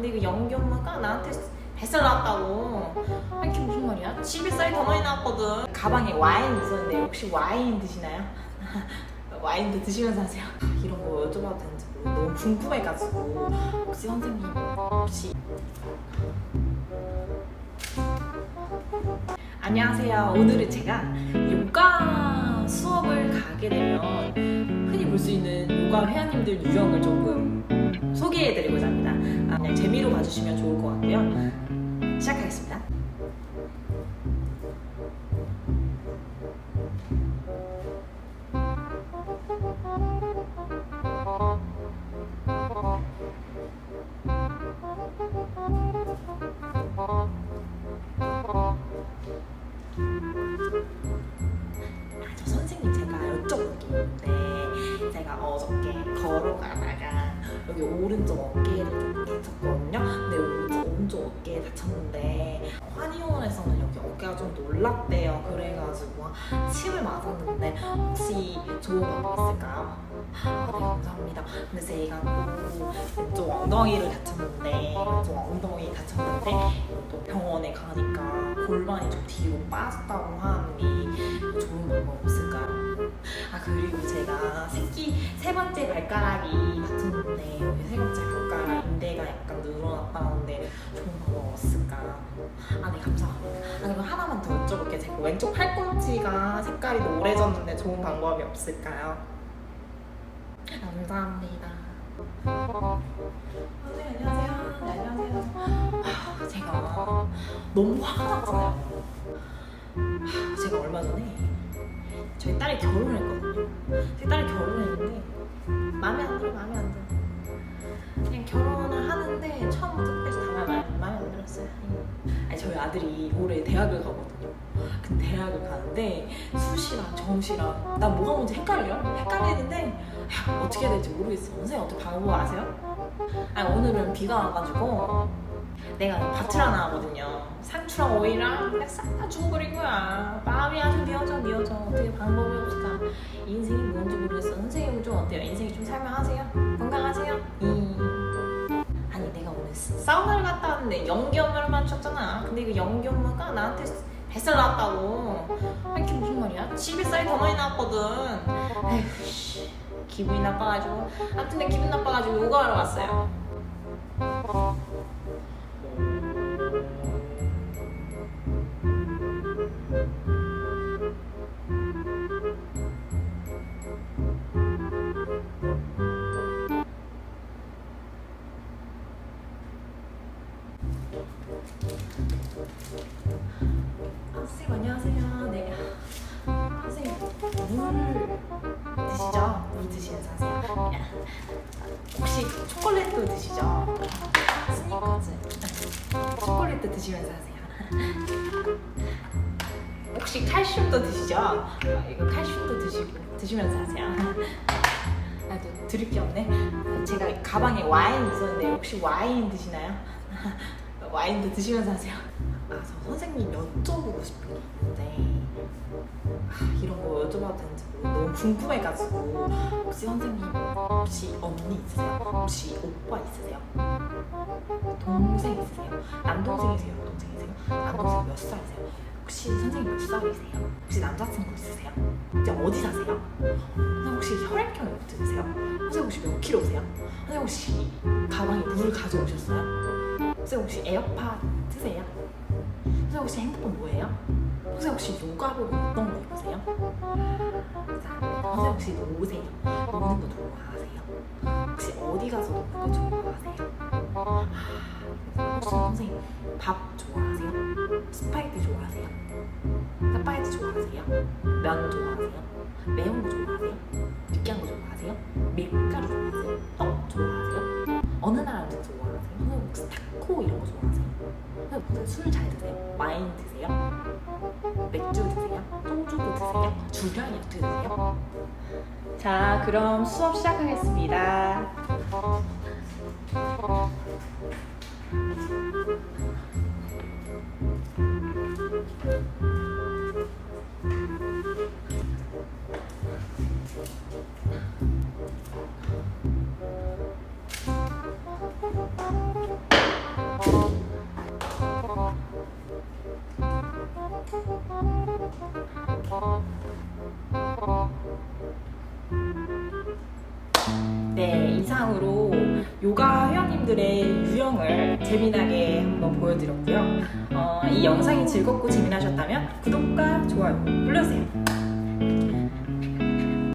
근데 이거 연기 엄마가 나한테 뱃살 나왔다고. 이게 무슨 말이야? 11살이 더 많이 나왔거든. 가방에 와인 있었는데 혹시 와인 드시나요? 와인도 드시면서 하세요. 이런 거 여쭤봐도 되는지 모르- 너무 궁금해가지고 혹시 선생님 혹시 안녕하세요. 오늘은 제가 요가 수업을 가게 되면 흔히 볼 수 있는 요가 회원님들 유형을 조금 소개해드리고자 합니다. 아, 그냥 재미로 봐주시면 좋을 것 같고요. 시작하겠습니다. 여기 오른쪽 어깨를 좀 다쳤거든요. 근데 오른쪽, 오른쪽 어깨에 다쳤는데 환의원에서는 여기 어깨가 좀 놀랐대요. 그래가지고 침을 맞았는데 혹시 좋은 방법 있을까요? 아, 네 감사합니다. 근데 제가 또 왼쪽 엉덩이를 다쳤는데 왼쪽 엉덩이 다쳤는데 또 병원에 가니까 골반이 좀 뒤로 빠졌다고 하는데 좋은 방법 없을까요? 아 그리고 제가 새끼 세 번째 발가락이 감사합니다. 아 그리고 하나만 더 여쭤볼게요. 제가 왼쪽 팔꿈치가 색깔이 노래졌는데 좋은 방법이 없을까요? 감사합니다. 선생님 안녕하세요. 네 안녕하세요. 아, 제가 너무 화가 났잖아요. 아, 제가 얼마 전에 저희 딸이 결혼을 했거든요. 저희 딸이 결혼했는데 마음에 안 들어, 마음에 안 들어. 그냥 결혼을 하는데 처음부터 끝까지 다 마음에 안 들었어요. 아들이 올해 대학을 가거든요. 근데 대학을 가는데 수시랑 정시랑 나 뭐가 뭔지 헷갈려. 헷갈리는데 야, 어떻게 해야 될지 모르겠어. 선생님 어떻게 방법 아세요? 아니 오늘은 비가 와가지고 내가 밭을 하나 하거든요. 상추랑 오이랑 그냥 싹 다 죽어버린 거야. 마음이 아주 미어져 미어져. 어떻게 방법이 없을까? 인생이 뭔지 모르겠어. 선생님은 좀 어때요? 인생이 좀 살만하세요? 건강하세요? 이 아니 내가 오늘 사우나를 갔다 왔는데 연기 엄마를 맞췄잖아. 이거 연기 엄마가 나한테 뱃살 나왔다고. 이게 무슨 말이야? 11살이 더 많이 나왔거든. 에휴 씨. 기분이 나빠가지고 아무튼 내 기분 나빠가지고 요가하러 왔어요. 혹시 초콜릿도 드시죠? 스니커즈. 초콜릿도 드시면서 하세요. 혹시 칼슘도 드시죠? 아, 이거 칼슘도 드시고 드시면서 하세요. 아, 또 드릴 게 없네. 제가 가방에 와인 있었는데 혹시 와인 드시나요? 와인도 드시면서 하세요. 아, 저 선생님 여쭤보고 싶은 게 있는데 아, 이런 거 여쭤봐도 되는지 너무 궁금해가지고 혹시 선생님 혹시 언니 있으세요? 혹시 오빠 있으세요? 동생 있으세요? 남동생이세요? 여동생이세요? 남동생 몇 살이세요? 혹시 선생님 몇 살이세요? 혹시 남자친구 있으세요? 이제 어디 사세요? 선생님 혹시 혈액형이 어떻게 되세요? 선생님 혹시 몇 킬로세요? 선생님 혹시 가방에 물 가져오셨어요? 선생님 혹시 에어팟 쓰세요? 선생님 혹시 핸드폰 뭐예요? 선생님 혹시 요가복은 어떤 거입 감사합니다. 선생님 혹시 노세요? 노는 거 좋아하세요? 혹시 어디 가서 노는 거 좋아하세요? 혹시 선생님 밥 좋아하세요? 스파게티 좋아하세요? 짜파게티 좋아하세요? 면 좋아하세요? 매운 거 좋아하세요? 느끼한 거 좋아하세요? 밀가루 좋아하세요? 떡 좋아하세요? 어느 나라 음식 좋아하세요? 선생님 혹시 타코 이런 거 좋아하세요? 선생님 술 잘 드세요? 와인 드세요? 불편이 드세요? 자, 그럼 수업 시작하겠습니다. 네, 이상으로 요가 회원님들의 유형을 재미나게 한번 보여드렸고요. 어, 이 영상이 즐겁고 재미나셨다면 구독과 좋아요 눌러주세요.